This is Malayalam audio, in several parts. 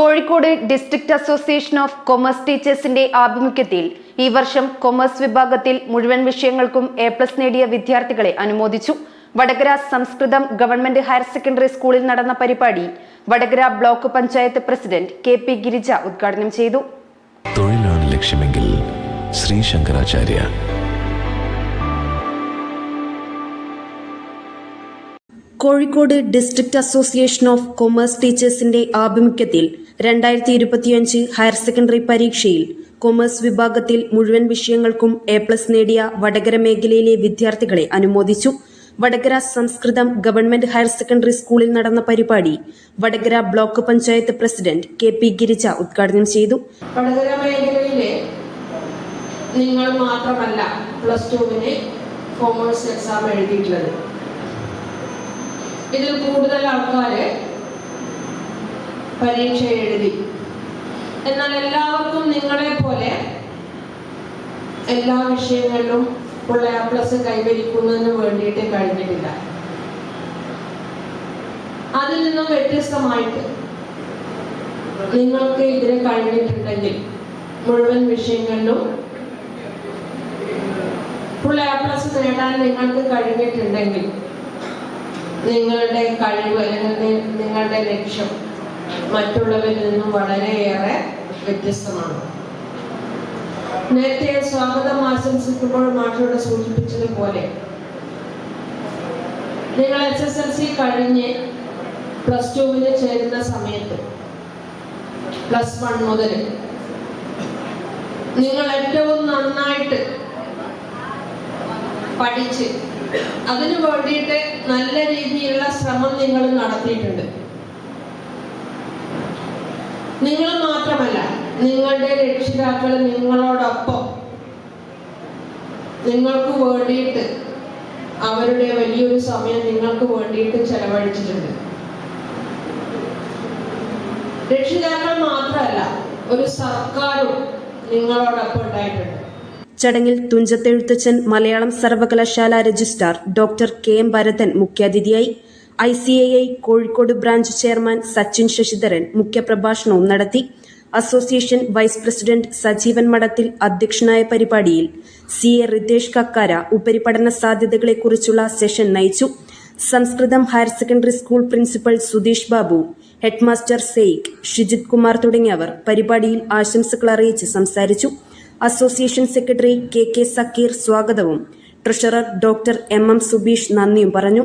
Kozhikode district association of commerce ടീച്ചേഴ്സിന്റെ ആഭിമുഖ്യത്തിൽ ഈ വർഷം കൊമേഴ്സ് വിഭാഗത്തിൽ മുഴുവൻ വിഷയങ്ങൾക്കും എ പ്ലസ് നേടിയ വിദ്യാർത്ഥികളെ അനുമോദിച്ചു. Vadakara Samskritam government higher secondary സ്കൂളിൽ നടന്ന പരിപാടി Vadakara block panchayat president K P Girija ഉദ്ഘാടനം ചെയ്തു. തൊഴിലാണ് ലക്ഷ്യമെങ്കിൽ Shri Shankaracharya. Kozhikode district association of commerce ടീച്ചേഴ്സിന്റെ ആഭിമുഖ്യത്തിൽ രണ്ടായിരത്തി ഇരുപത്തിയഞ്ച് ഹയർ സെക്കൻഡറി പരീക്ഷയിൽ കൊമേഴ്സ് വിഭാഗത്തിൽ മുഴുവൻ വിഷയങ്ങൾക്കും എ പ്ലസ് നേടിയ വടകര മേഖലയിലെ വിദ്യാർത്ഥികളെ അനുമോദിച്ചു. Vadakara Sanskrit government higher secondary സ്കൂളിൽ നടന്ന പരിപാടി Vadakara block panchayat president K P Girija ഉദ്ഘാടനം ചെയ്തു. വടകര മേഖലയിലെ നിങ്ങൾ മാത്രമല്ല പ്ലസ് ടുവിന് കോമേഴ്സ് എക്സാം എഴുതിയിട്ടുള്ളത്. ഇതിൽ കൂടുതൽ ആൾക്കാർ പരീക്ഷ എഴുതി. എന്നാൽ എല്ലാവർക്കും നിങ്ങളെ പോലെ എല്ലാ വിഷയങ്ങളിലും ഉള്ള എ പ്ലസ് കൈവരിക്കുന്നതിന് വേണ്ടിയിട്ട് കഴിഞ്ഞിട്ടില്ല. അതിൽ നിന്നും വ്യത്യസ്തമായിട്ട് നിങ്ങൾക്ക് ഇതിന് കഴിഞ്ഞിട്ടുണ്ടെങ്കിൽ മുഴുവൻ വിഷയങ്ങളിലും ഫുൾ എ പ്ലസ് നേടാൻ നിങ്ങൾക്ക് കഴിഞ്ഞിട്ടുണ്ടെങ്കിൽ നിങ്ങളുടെ കഴിവ് അല്ലെങ്കിൽ നിങ്ങളുടെ ലക്ഷ്യം മറ്റുള്ളവരിൽ നിന്നും വളരെയേറെ വ്യത്യസ്തമാണ്. നേരത്തെ സ്വാഗതം ആശംസിക്കുമ്പോൾ മാഷോട് സൂചിപ്പിച്ചതുപോലെ നിങ്ങൾ എസ് എസ് എൽ സി കഴിഞ്ഞ് പ്ലസ് ടുവിന് ചേരുന്ന സമയത്ത് പ്ലസ് വൺ മുതൽ നിങ്ങൾ ഏറ്റവും നന്നായിട്ട് പഠിച്ച് അതിനു വേണ്ടിയിട്ട് നല്ല രീതിയിലുള്ള ശ്രമം നിങ്ങൾ നടത്തിയിട്ടുണ്ട്. നിങ്ങൾ മാത്രമല്ല നിങ്ങളുടെ രക്ഷിതാക്കൾ നിങ്ങളോടൊപ്പം. നിങ്ങൾക്ക് വേണ്ടിയിട്ട് അവരുടെ വലിയൊരു സമയം നിങ്ങൾക്ക് വേണ്ടിയിട്ട് ചെലവഴിച്ചിട്ടുണ്ട്. രക്ഷിതാക്കൾ മാത്രമല്ല ഒരു സർക്കാരും നിങ്ങളോടൊപ്പം ഉണ്ടായിട്ടുണ്ട്. ചടങ്ങിൽ തുഞ്ചത്തെഴുത്തച്ഛൻ മലയാളം സർവകലാശാല registrar doctor K M Bharathan മുഖ്യാതിഥിയായി I C I I Kozhikode branch chairman Sachin Sasidharan മുഖ്യപ്രഭാഷണവും നടത്തി. Association vice president Sajeevan Madathil അധ്യക്ഷനായ പരിപാടിയിൽ സി എ റിതേഷ് കക്കാര ഉപരിപഠന സാധ്യതകളെക്കുറിച്ചുള്ള സെഷൻ നയിച്ചു. Samskritham higher secondary school principal Sudheesh Babu headmaster Sheikh Shijith Kumar തുടങ്ങിയവർ പരിപാടിയിൽ ആശംസകൾ അറിയിച്ച് സംസാരിച്ചു. Association secretary K K Sakkeer സ്വാഗതവും treasurer doctor M M Subeesh നന്ദിയും പറഞ്ഞു.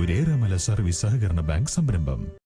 ഒരേറെമല സർവീസ് സഹകരണ ബാങ്ക് സംരംഭം.